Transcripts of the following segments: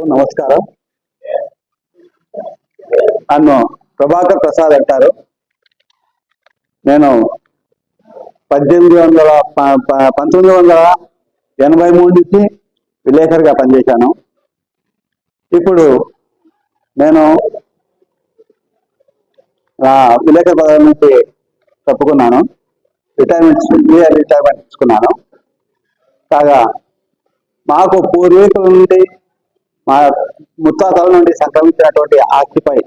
అందరికీ నమస్కారం. నన్ను ప్రభాకర్ ప్రసాద్ అంటారు. నేను పద్దెనిమిది వందల పంతొమ్మిది వందల ఎనభై మూడు నుంచి విలేకరిగా పనిచేశాను. ఇప్పుడు నేను విలేకరి పదవి నుంచి తప్పుకున్నాను. రిటైర్మెంట్ రిటైర్మెంట్ తీసుకున్నాను. కాగా మాకు పూర్వీకుల నుండి మా ముత్తాతల నుండి సంక్రమించినటువంటి ఆస్తిపై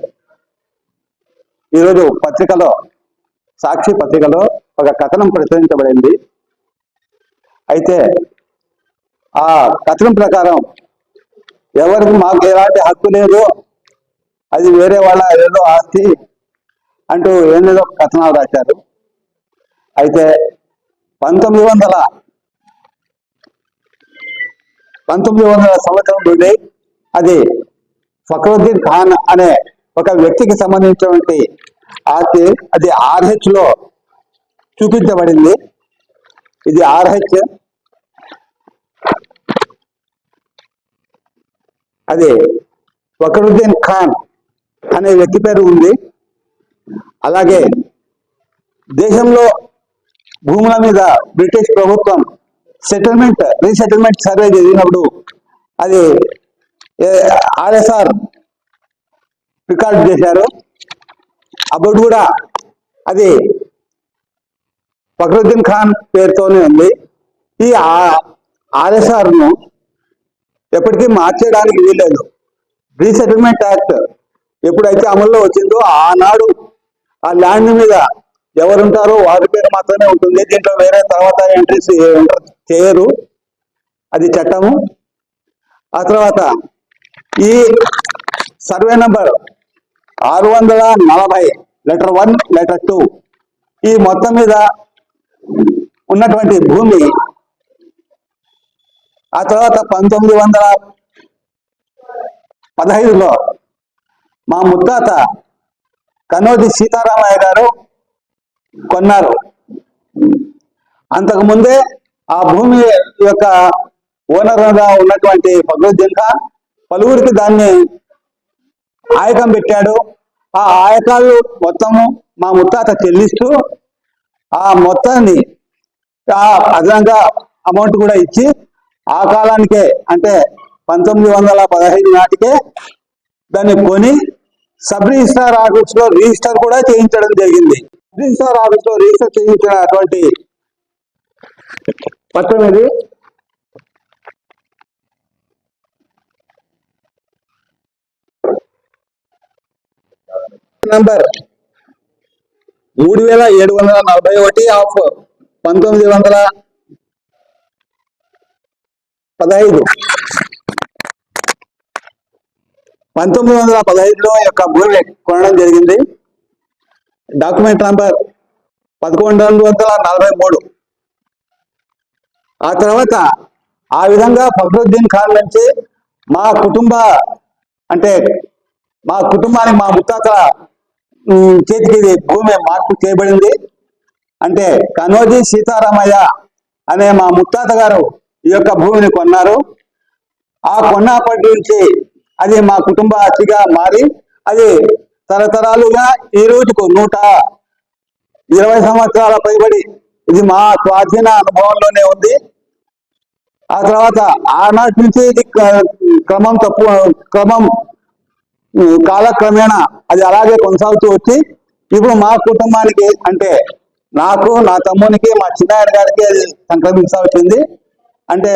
ఈరోజు పత్రికలో సాక్షి పత్రికలో ఒక కథనం ప్రచురించబడింది. అయితే ఆ కథనం ప్రకారం ఎవరికి మాకు ఎలాంటి హక్కు లేదు అది వేరే వాళ్ళ ఏదో ఆస్తి అంటూ ఏదేదో కథనాలు రాశారు. అయితే పంతొమ్మిది వందల పంతొమ్మిది వందల సంవత్సరం నుండి అది ఫక్రుద్దీన్ ఖాన్ అనే ఒక వ్యక్తికి సంబంధించినటువంటి ఆస్తి అది ఆర్హెచ్లో చూపించబడింది. ఇది ఆర్హెచ్. అది ఫక్రుద్దీన్ ఖాన్ అనే వ్యక్తి పేరు ఉంది. అలాగే దేశంలో భూముల మీద బ్రిటిష్ ప్రభుత్వం సెటిల్మెంట్ రీసెటిల్మెంట్ సర్వే చేసినప్పుడు అది ఆర్ఎస్ఆర్ రికార్డ్ చేశారు. అప్పుడు కూడా అది ఫక్రుద్దీన్ ఖాన్ పేరుతోనే ఉంది. ఈ ఆర్ఎస్ఆర్ను ఎప్పటికీ మార్చేయడానికి వీల్లేదు రీసెటిల్మెంట్ యాక్ట్ ఎప్పుడైతే అమల్లో వచ్చిందో ఆనాడు ఆ ల్యాండ్ మీద ఎవరుంటారో వారి పేరు మాత్రమే ఉంటుంది. దీంట్లో వేరే తర్వాత ఎంట్రీస్ చేయరు అది చట్టము. ఆ తర్వాత ఈ సర్వే నంబర్ ఆరు వందల నలభై లెటర్ వన్ లెటర్ టూ. ఈ మొత్తం మీద ఉన్నటువంటి భూమి ఆ తర్వాత పంతొమ్మిది వందల పదహైదులో మా ముత్తాత కనోజి సీతారామయ్య గారు కొన్నారు. అంతకుముందే ఆ భూమి యొక్క ఓనర్గా ఉన్నటువంటి ఫక్రుద్దీన్ పలువురికి దాన్ని ఆయకం పెట్టాడు. ఆ ఆయకాలు మొత్తము మా ముత్తాత చెల్లిస్తూ ఆ మొత్తాన్ని ఆ అదనంగా అమౌంట్ కూడా ఇచ్చి ఆ కాలానికే అంటే పంతొమ్మిది వందల పదహైదు నాటికే దాన్ని కొని సబ్ రిజిస్టార్ ఆఫీస్లో రిజిస్టర్ కూడా చేయించడం జరిగింది. సబ్ రిజిస్ట్రార్ ఆఫీస్లో రిజిస్టర్ చేయించినటువంటి పత్రం ఇది నంబర్ మూడు వేల ఏడు వందల నలభై ఒకటి ఆఫ్ పంతొమ్మిది వందల పదహైదు. పంతొమ్మిది వందల పదహైదులో యొక్క భూమి కొనడం జరిగింది. డాక్యుమెంట్ నంబర్ పదకొండు వందల నలభై మూడు. ఆ తర్వాత ఆ విధంగా ఫక్రుద్దీన్ ఖాన్ నుంచి మా కుటుంబ అంటే మా కుటుంబానికి మా ముత్తాతల చేతికి ఇది భూమి మార్పు చేయబడింది. అంటే కనోజీ సీతారామయ్య అనే మా ముత్తాత గారు ఈ యొక్క భూమిని కొన్నారు. ఆ కొన్నప్పటి నుంచి అది మా కుటుంబ అతిగా మారి అది తరతరాలుగా ఈ రోజుకు నూట ఇరవై సంవత్సరాల పైబడి ఇది మా స్వాధీన అనుభవంలోనే ఉంది. ఆ తర్వాత ఆనాటి నుంచి ఇది క్రమం తప్పు క్రమం కాలక్రమేణా అది అలాగే కొనసాగుతూ వచ్చి ఇప్పుడు మా కుటుంబానికి అంటే నాకు నా తమ్మునికి మా చిన్నాయన గారికి అది సంక్రమిస్తా వచ్చింది. అంటే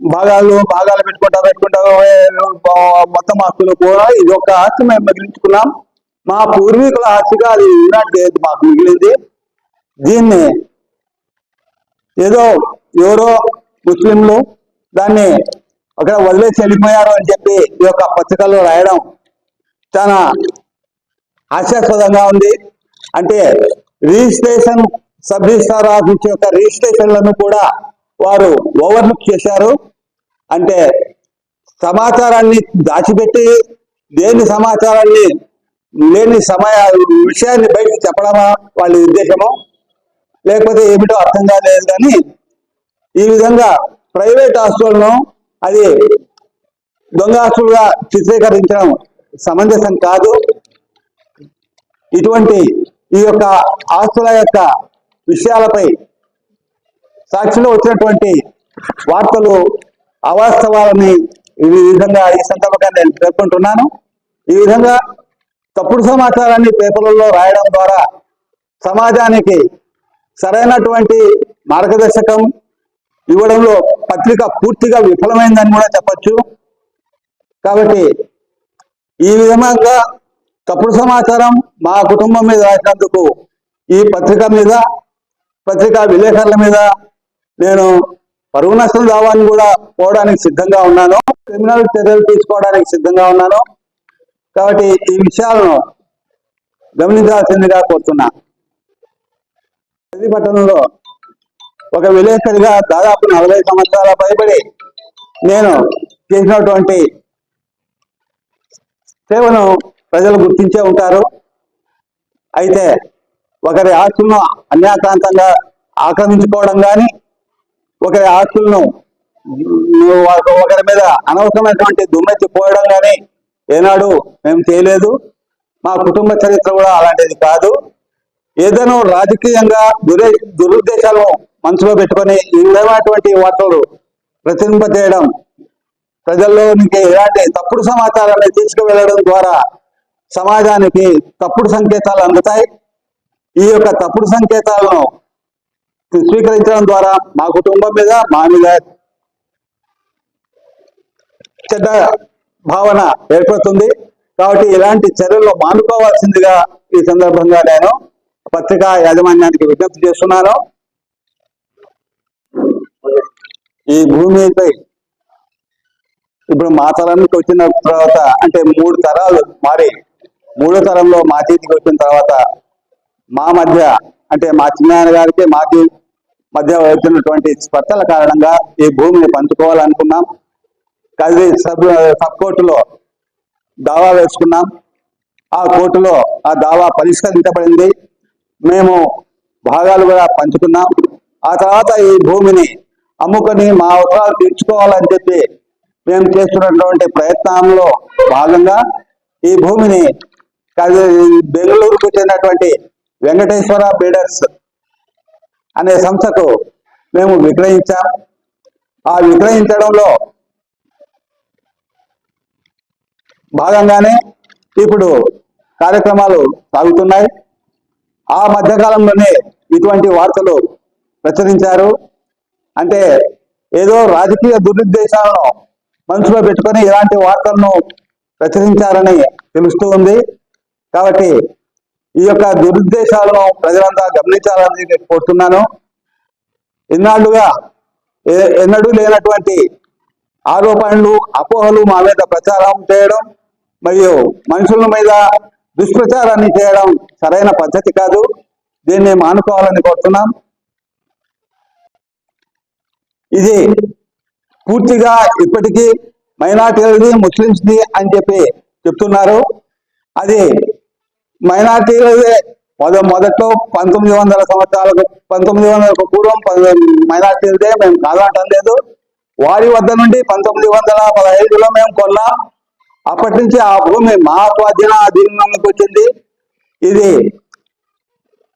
భాగాలు భాగాలు పెట్టుకుంటా పెట్టుకుంటా మొత్తం ఆస్తులు కూడా ఇది ఒక ఆస్తి మేము మిగిలించుకున్నాం మా పూర్వీకుల ఆస్తిగా అది ఈనాటి మాకు మిగిలింది. దీన్ని ఏదో ఎవరో ముస్లింలు దాన్ని అక్కడ వదిలేసి వెళ్ళిపోయారు అని చెప్పి ఈ యొక్క పత్రికల్లో రాయడం చాలా హాస్యాస్పదంగా ఉంది. అంటే రిజిస్ట్రేషన్ సబ్ రిజిస్ట్రార్ ఆఫీస్ యొక్క రిజిస్ట్రేషన్లను కూడా వారు ఓవర్లుక్ చేశారు. అంటే సమాచారాన్ని దాచిపెట్టి లేని సమాచారాన్ని లేని సమయ విషయాన్ని బయటకు చెప్పడమా వాళ్ళ ఉద్దేశము లేకపోతే ఏమిటో అర్థం కాలేదు కానీ ఈ విధంగా ప్రైవేట్ హాస్పిటల్ను అది దొంగ దొంగాస్తులుగా చిత్రీకరించడం సమంజసం కాదు. ఇటువంటి ఈ యొక్క ఆస్తుల యొక్క విషయాలపై సాక్షిలో వచ్చినటువంటి వార్తలు అవాస్తవాలని ఈ విధంగా ఈ సందర్భంగా నేను పేర్కొంటున్నాను. ఈ విధంగా తప్పుడు సమాచారాన్ని పేపర్లలో రాయడం ద్వారా సమాజానికి సరైనటువంటి మార్గదర్శకం ఇవ్వడంలో పత్రిక పూర్తిగా విఫలమైందని కూడా చెప్పచ్చు. కాబట్టి ఈ విధంగా తప్పుడు సమాచారం మా కుటుంబం మీద రాసినందుకు ఈ పత్రిక మీద పత్రికా విలేకరుల మీద నేను పరువు నష్టం దావాన్ని కూడా పోవడానికి సిద్ధంగా ఉన్నాను. క్రిమినల్ చర్యలు తీసుకోవడానికి సిద్ధంగా ఉన్నాను. కాబట్టి ఈ విషయాలను గమనించాల్సిందిగా కోరుతున్నా. పట్టణంలో ఒక విలేకరిగా దాదాపు నలభై సంవత్సరాల పైబడి నేను చేసినటువంటి సేవను ప్రజలు గుర్తించే ఉంటారు. అయితే ఒకరి ఆస్తులను అన్యాక్రాంతంగా ఆక్రమించుకోవడం కానీ ఒకరి ఆస్తులను ఒకరి మీద అనవసరమైనటువంటి దుమ్మెత్తి పోయడం కానీ ఏనాడు మేము చేయలేదు. మా కుటుంబ చరిత్ర కూడా అలాంటిది కాదు. ఏదైనా రాజకీయంగా దురే దురుద్దేశాలను మనసులో పెట్టుకొని ఈ విధమైనటువంటి వార్తలు ప్రచురింపజేయడం ప్రజల్లోనికి ఎలాంటి తప్పుడు సమాచారాన్ని తీసుకువెళ్ళడం ద్వారా సమాజానికి తప్పుడు సంకేతాలు అందుతాయి. ఈ యొక్క తప్పుడు సంకేతాలను స్వీకరించడం ద్వారా మా కుటుంబం మీద మా మీద చెడ్డ భావన ఏర్పడుతుంది. కాబట్టి ఇలాంటి చర్యలు మానుకోవాల్సిందిగా ఈ సందర్భంగా నేను పత్రికా యాజమాన్యానికి విజ్ఞప్తి చేస్తున్నాను. ఈ భూమిపై ఇప్పుడు మా తరానికి వచ్చిన తర్వాత అంటే మూడు తరాలు మారి మూడో తరంలో మా చేతికి వచ్చిన తర్వాత మా మధ్య అంటే మా చిన్నాయన గారికి మాకి మధ్య వచ్చినటువంటి స్పర్ధల కారణంగా ఈ భూమిని పంచుకోవాలనుకున్నాం. కలిసి సబ్ సబ్ కోర్టులో దావా వేసుకున్నాం. ఆ కోర్టులో ఆ దావా పరిష్కరించబడింది. మేము భాగాలు కూడా పంచుకున్నాం. ఆ తర్వాత ఈ భూమిని అమ్ముకొని మా అవసరాలు తీర్చుకోవాలని చెప్పి మేము చేస్తున్నటువంటి ప్రయత్నంలో భాగంగా ఈ భూమిని బెంగళూరుకు చెందినటువంటి వెంకటేశ్వర బిల్డర్స్ అనే సంస్థకు మేము విక్రయించాం. ఆ విక్రయించడంలో భాగంగానే ఇప్పుడు కార్యక్రమాలు సాగుతున్నాయి. ఆ మధ్యకాలంలోనే ఇటువంటి వార్తలు ప్రచురించారు. అంటే ఏదో రాజకీయ దురుద్దేశాలను మనసులో పెట్టుకొని ఇలాంటి వార్తలను ప్రచురించారని తెలుస్తూ ఉంది. కాబట్టి ఈ యొక్క దురుద్దేశాలను ప్రజలంతా గమనించాలని నేను కోరుతున్నాను. ఎన్నాళ్ళుగా ఎన్నడూ లేనటువంటి ఆరోపణలు అపోహలు మా మీద ప్రచారం చేయడం మరియు మనుషుల మీద దుష్ప్రచారాన్ని చేయడం సరైన పద్ధతి కాదు. దీన్ని మానుకోవాలని కోరుతున్నాం. ఇది పూర్తిగా ఇప్పటికీ మైనార్టీలది ముస్లింస్ది అని చెప్పి చెప్తున్నారు. అది మైనార్టీలదే మొద మొదట్లో పంతొమ్మిది వందల సంవత్సరాలకు పంతొమ్మిది వందలకు పూర్వం మైనార్టీలదే మేము కాదంటం లేదు. వారి వద్ద నుండి పంతొమ్మిది వందల పదహైదులో మేము కొన్నాం. అప్పటి నుంచి ఆ భూమి మా స్వాధీన అధీనంలోకి వచ్చింది. ఇది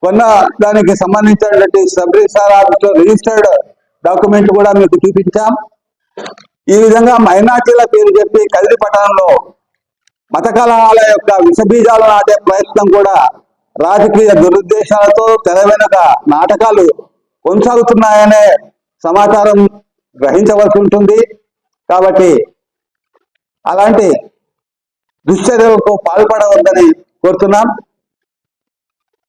కొన్న దానికి సంబంధించినటువంటి సబ్ రిజిస్టార్ ఆఫీస్లో రిజిస్టర్డ్ డాక్యుమెంట్ కూడా మీకు చూపించాం. ఈ విధంగా మైనార్టీల పేరు చెప్పి కదిరి పట్టణంలో మత కలహాల యొక్క విషబీజాలు నాటే ప్రయత్నం కూడా రాజకీయ దురుద్దేశాలతో తెర వెనుక నాటకాలు కొనసాగుతున్నాయనే సమాచారం గ్రహించవలసి ఉంటుంది. కాబట్టి అలాంటి దుశ్చర్యలకు పాల్పడవద్దని కోరుతున్నాం.